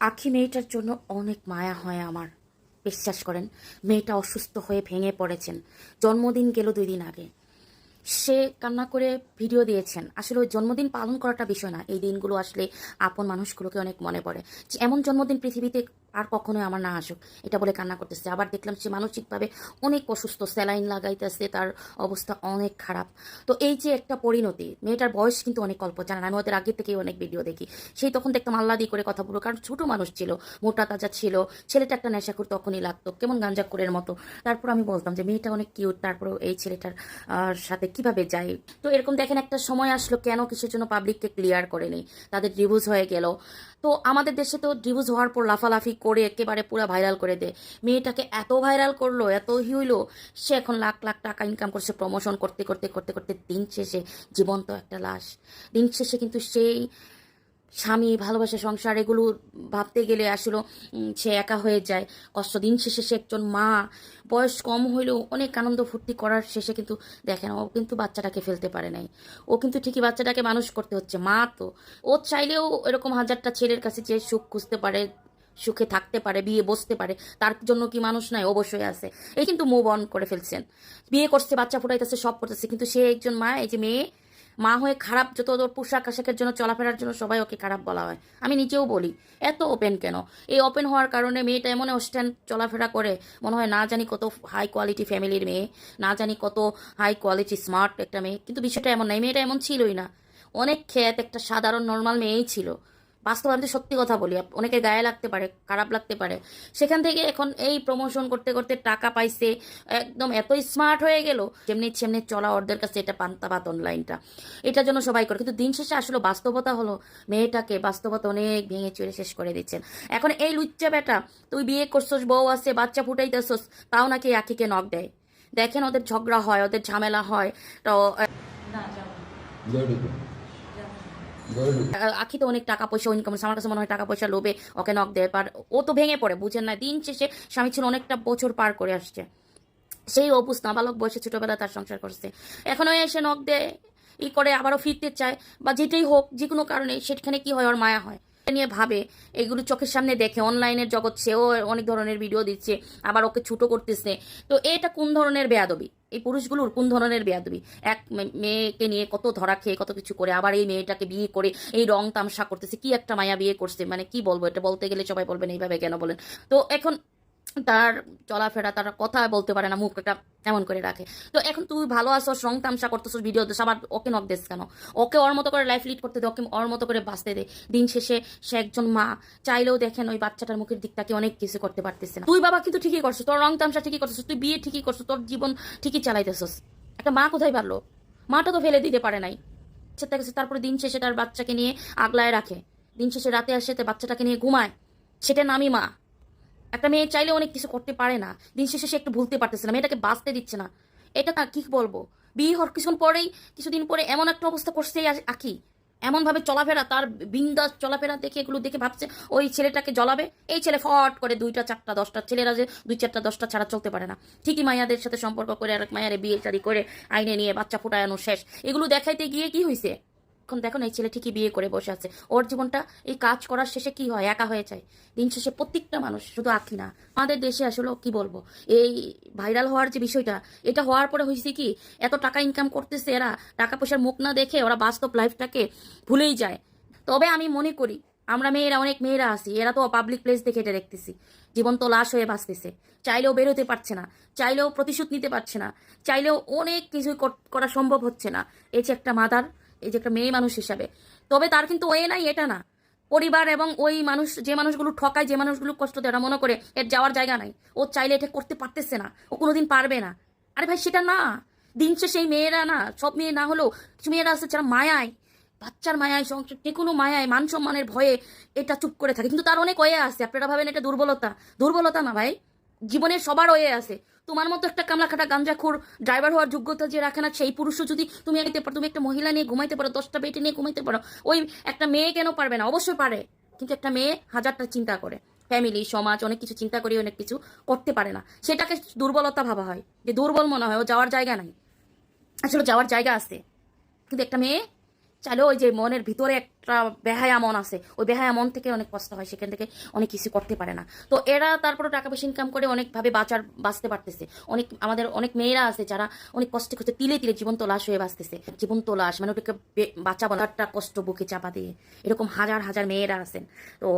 আখি মেয়েটার জন্য অনেক মায়া হয় আমার। বিশ্বাস করেন, মেয়েটা অসুস্থ হয়ে ভেঙে পড়েছেন। জন্মদিন গেল দুই দিন আগে। সে কান্না করে ভিডিও দিয়েছেন। আসলে ওই জন্মদিন পালন করাটা বিষয় না। এই দিনগুলো আসলে আপন মানুষগুলোকে অনেক মনে পড়ে। এমন জন্মদিন পৃথিবীতে আর কখনোই আমার না আসুক। এটা বলে কান্না করতেছে। আবার দেখলাম সে মানসিকভাবে অনেক অসুস্থ, স্যালাইন লাগাইতেছে, তার অবস্থা অনেক খারাপ। তো এই যে একটা পরিণতি, মেয়েটার বয়স কিন্তু অনেক অল্প, জানেন, আমি ওদের আগে থেকেই অনেক ভিডিও দেখি। সেই তখন দেখতাম আল্লাদি করে কথা বলব কারণ ছোটো মানুষ ছিল, মোটা তাজা ছিল, ছেলেটা একটা নেশাখুর তখনই লাগতো, কেমন গাঞ্জাকুরের মতো। তারপর আমি বলতাম যে, মেয়েটা অনেক কিউট তারপরেও এই ছেলেটার সাথে কীভাবে যায়? তো এরকম দেখেন একটা সময় আসলো, কেন কিসের জন্য পাবলিককে ক্লিয়ার করেনি? তাদের ডিভোর্স হয়ে গেল। তো আমাদের দেশে তো ডিভোর্স হওয়ার পর লাফালাফি করে একেবারে পুরো ভাইরাল করে দেয় মেয়েটাকে এত ভাইরাল করল, এত হিউলো সে এখন লাখ লাখ টাকা ইনকাম করছে প্রমোশন করতে করতে করতে করতে দিন শেষে জীবন্ত একটা লাশ। দিন শেষে কিন্তু সেই স্বামী ভালোবাসা সংসার এগুলো ভাবতে গেলে আসলে সে একা হয়ে যায়। কষ্ট দিন শেষে সে একজন মা, বয়স কম হইলেও অনেক আনন্দ ফুর্তি করার শেষে কিন্তু দেখেন, ও কিন্তু বাচ্চাটাকে ফেলতে পারে নাই। ও কিন্তু ঠিকই বাচ্চাটাকে মানুষ করতে হচ্ছে, মা তো। ও চাইলেও এরকম হাজারটা ছেলের কাছে যে সুখ খুঁজতে পারে সুখে থাকতে পারে, বিয়ে বসতে পারে, তার জন্য কি মানুষ নাই? অবশ্যই আছে। এই কিন্তু মুভ অন করে ফেলছেন। বিয়ে করছে, বাচ্চা ফুটাইতেছে, সব করতেছে, কিন্তু সে একজন মা, এই যে মেয়ে, মা হয়ে খারাপ, যত ওর পোশাক আশাকের জন্য, চলাফেরার জন্য সবাই ওকে খারাপ বলা হয়। আমি নিজেও বলি, এত ওপেন কেন? এই ওপেন হওয়ার কারণে মেয়েটা এমন স্ট্যান্ড চলাফেরা করে, মনে হয় না জানি কত হাই কোয়ালিটি ফ্যামিলির মেয়ে, না জানি কত হাই কোয়ালিটি স্মার্ট একটা মেয়ে, কিন্তু বিষয়টা এমন নাই, মেয়েটা এমন ছিলই না। অনেক খেত একটা সাধারণ নর্মাল মেয়েই ছিল। বাস্তব আমি সত্যি কথা বলি অনেকে গায়ে লাগতে পারে, খারাপ লাগতে পারে। সেখান থেকে এখন এই প্রমোশন করতে করতে টাকা পাইছে, একদম এত স্মার্ট হয়ে গেল, যেমনি সেমনি চলা ওদের কাছে এটা পান্তা ভাত অনলাইনটা এটার জন্য সবাই করে। কিন্তু দিন শেষে আসলে বাস্তবতা হলো, মেয়েটাকে বাস্তবতা অনেক ভেঙে চুরে শেষ করে দিচ্ছেন। এখন এই লুচ্চা বেটা, তুই বিয়ে করছস, বউ আছে, বাচ্চা ফুটাইতেছস, তাও নাকি আখিকে নখ দেয়? দেখেন ওদের ঝগড়া হয়, ওদের ঝামেলা হয়, তো আখি তো অনেক টাকা পয়সা ইনকাম আমার কাছে মনে হয় টাকা পয়সা লোভে ওকে নক দেয় পার ও তো ভেঙে পড়ে, বুঝেন না, দিন শেষে স্বামী ছিল অনেকটা বছর পার করে আসছে। সেই অবুস নাবালক বয়সে ছোটবেলা তার সংসার করছে। এখনও এসে নখ দেয়, ই করে, আবারও ফিরতে চায়, বা যেটাই হোক, যে কোনো কারণে সেখানে কি হয়, ওর মায়া হয়। নিয়ে ভাবে, এগুলো চোখের সামনে দেখে অনলাইনের জগৎ সেও অনেক ধরনের ভিডিও দিচ্ছে, আবার ওকে ছুটো করতেছে। তো এটা কোন ধরনের বেয়াদবি? এই পুরুষগুলোর কোন ধরনের বেয়াদবি? এক মেয়েকে নিয়ে কত ধরা খেয়ে কত কিছু করে, আবার এই মেয়েটাকে বিয়ে করে এই রং তামসা করতেছে, কি একটা মায়া বিয়ে করছে? মানে কি বলব এটা বলতে গেলে সবাই বলবেন, এইভাবে কেন বলেন? তো এখন তার চলাফেরা, তার কথা বলতে পারে না মুখ একটা এমন করে রাখে। তো এখন তুই ভালো আছো রং তামসা করতেছিস ভিডিও আবার ওকে নক দেশ কেন? ওকে ওর মতো করে লাইফ লিড করতে দে, ওকে ওর মতো করে বাঁচতে দে। দিন শেষে সে একজন মা, চাইলেও দেখেন ওই বাচ্চাটার মুখের দিকটাকে অনেক কিছু করতে পারতেছে না। তুই বাবা কিন্তু ঠিকই করছ তোর রং তামসা ঠিকই করছিস, তুই বিয়ে ঠিকই করছ তোর জীবন ঠিকই চালাইতেছিস। একটা মা কোথায় পারল? মাটা তো ফেলে দিতে পারে নাই। গেছে তারপরে দিন শেষে তার বাচ্চাকে নিয়ে আগলায় রাখে। দিন শেষে রাতে আসে তার বাচ্চাটাকে নিয়ে ঘুমায়। সেটা নামই মা। একটা মেয়ে চাইলে অনেক কিছু করতে পারে না। দিন শেষে সে একটু ভুলতে পারতেছে না, মেয়েটাকে বাঁচতে দিচ্ছে না। এটা না কি বলব? বিয়ে হওয়ার কিছুক্ষণ পরেই, কিছুদিন পরে এমন একটা অবস্থা করছে আঁকি। এমনভাবে চলাফেরা, তার বিন্দাস চলাফেরা দেখে, এগুলো দেখে ভাবছে, ওই ছেলেটাকে জ্বলাবে। এই ছেলে ফট করে দুইটা, চারটা, দশটা ছেলেরা যে দুই, চারটা, দশটা ছাড়া চলতে পারে না। ঠিকই মায়াদের সাথে সম্পর্ক করে আর এক মায়ারে বিয়ে শাড়ি করে আইনে নিয়ে বাচ্চা ফুটায়ানো শেষ। এগুলো দেখাইতে গিয়ে কি হয়েছে এখন দেখো না, এই ছেলে ঠিকই বিয়ে করে বসে আছে। ওর জীবনটা, এই কাজ করার শেষে কি হয়? একা হয়ে যায়। দিন শেষে প্রত্যেকটা মানুষ শুধু আঁকি না। আমাদের দেশে আসলে কি বলব? এই ভাইরাল হওয়ার যে বিষয়টা, এটা হওয়ার পরে হয়েছে কি, এত টাকা ইনকাম করতেছে এরা টাকা পয়সার মুখ না দেখে ওরা বাস্তব লাইফটাকে ভুলেই যায়। তবে আমি মনে করি, আমরা মেয়েরা, অনেক মেয়েরা আছি, এরা তো পাবলিক প্লেস দেখে এটা দেখতেছি। জীবন তো লাশ হয়ে বাঁচতেছে। চাইলেও বেরোতে পারছে না, চাইলেও প্রতিশোধ নিতে পারছে না, চাইলেও অনেক কিছুই করা সম্ভব হচ্ছে না। এই যে একটা মাদার এই যে একটা মেয়ে মানুষ হিসাবে। তবে তার কিন্তু ওয়ে নাই, এটা না। পরিবার এবং ওই মানুষ, যে মানুষগুলো ঠকায়, যে মানুষগুলো কষ্ট দেয়, ওরা মনে করে এর যাওয়ার জায়গা নাই। ও চাইলে এটা করতে পারতেছে না। ও কোনোদিন পারবে না। আরে ভাই, সেটা না। দিন এই মেয়েরা না, সব মেয়ে না হলেও কিছু মেয়েরা আছে যারা মায়ায়, বাচ্চার মায়ায়, সংসার, যে কোনো মায়ায়, মান সম্মানের ভয়ে এটা চুপ করে থাকে। কিন্তু তার অনেক ওয়ে আছে। আপনারা ভাবেন এটা দুর্বলতা। দুর্বলতা না ভাই। জীবনের সবার হয়ে আছে। তোমার মতো একটা কামলা খাটা গাঞ্জাখোর ড্রাইভার হওয়ার যোগ্যতা যে রাখে না, সেই পুরুষও যদি তুমি আইতে পারো তুমি একটা মহিলা নিয়ে ঘুমাইতে পারো, দশটা বেটে নিয়ে ঘুমাইতে পারো, ওই একটা মেয়ে কেন পারবে না? অবশ্যই পারে। কিন্তু একটা মেয়ে হাজারটা চিন্তা করে। ফ্যামিলি সমাজ, অনেক কিছু চিন্তা করে অনেক কিছু করতে পারে না। সেটাকে দুর্বলতা ভাবা হয়। যে দুর্বল মনে হয়, ও যাওয়ার জায়গা নাই। আসলে যাওয়ার জায়গা আছে। কিন্তু একটা মেয়ে চাইলে ওই যে মনের ভিতরে একটা বেহায়া মন আছে, ওই বেহায়া মন থেকে অনেক কষ্ট হয়, সেখান থেকে অনেক কিছু করতে পারে না। তো এরা তারপরে টাকা পয়সা ইনকাম করে অনেকভাবে বাঁচার, বাঁচতে পারতেছে। অনেক, আমাদের অনেক মেয়েরা আছে যারা অনেক কষ্ট করছে তিলে তিলে জীবন্ত লাশ হয়ে বাঁচতেছে। জীবন্ত লাশ মানে ওটাকে বাঁচাবো একটা কষ্ট বুকে চাপা দিয়ে। এরকম হাজার হাজার মেয়েরা আছেন। তো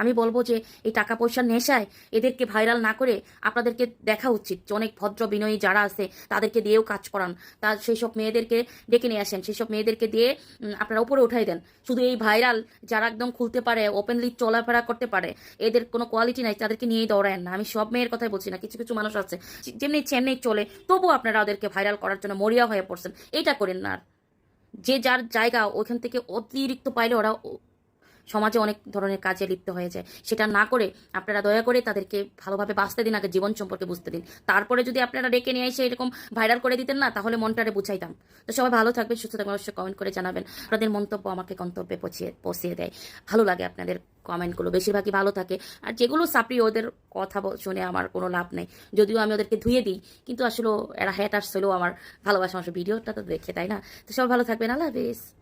আমি বলব যে এই টাকা পয়সার নেশায় এদেরকে ভাইরাল না করে আপনাদেরকে দেখা উচিত যে অনেক ভদ্র বিনয়ী যারা আছে, তাদেরকে দিয়েও কাজ করান। তার সেই সব মেয়েদেরকে ডেকে নিয়ে আসেন সেই সব মেয়েদেরকে দিয়ে আপনারা উপরে উঠাই দেন। শুধু এই ভাইরাল যারা একদম খুলতে পারে ওপেনলি চলাফেরা করতে পারে, এদের কোনো কোয়ালিটি নাই, তাদেরকে নিয়েই দৌড়ায়েন না। আমি সব মেয়ের কথাই বলছি না, কিছু কিছু মানুষ আছে যেমনি চেন্নাই চলে, তবুও আপনারা ওদেরকে ভাইরাল করার জন্য মরিয়া হয়ে পড়ছেন। এটা করেন না আর। যে যার জায়গা ওইখান থেকে অতিরিক্ত পাইলে ওরা সমাজে অনেক ধরনের কাজে লিপ্ত হয়ে যায়। সেটা না করে আপনারা দয়া করে তাদেরকে ভালোভাবে বাঁচতে দিন, আগে জীবন সম্পর্কে বুঝতে দিন। তারপরে যদি আপনারা ডেকে নিয়ে এসে এরকম ভাইরাল করে দিতেন না, তাহলে মনটারে বুঝাইতাম। তো সবাই ভালো থাকবেন, সুস্থ থাকবেন, অবশ্যই কমেন্ট করে জানাবেন। আপনাদের মন্তব্য আমাকে গন্তব্যে পৌঁছিয়ে পৌঁছিয়ে দেয়। ভালো লাগে আপনাদের কমেন্টগুলো বেশিরভাগই ভালো থাকে। আর যেগুলো সাপড়ি ওদের কথা শুনে আমার কোনো লাভ নেই। যদিও আমি ওদেরকে ধুয়ে দিই, কিন্তু আসলে এরা হ্যাটার্স হলেও আমার ভালোবাসা, আমার ভিডিওটা তো দেখে, তাই না? তো সবাই ভালো থাকবেন। আল্লাহ হাফিজ।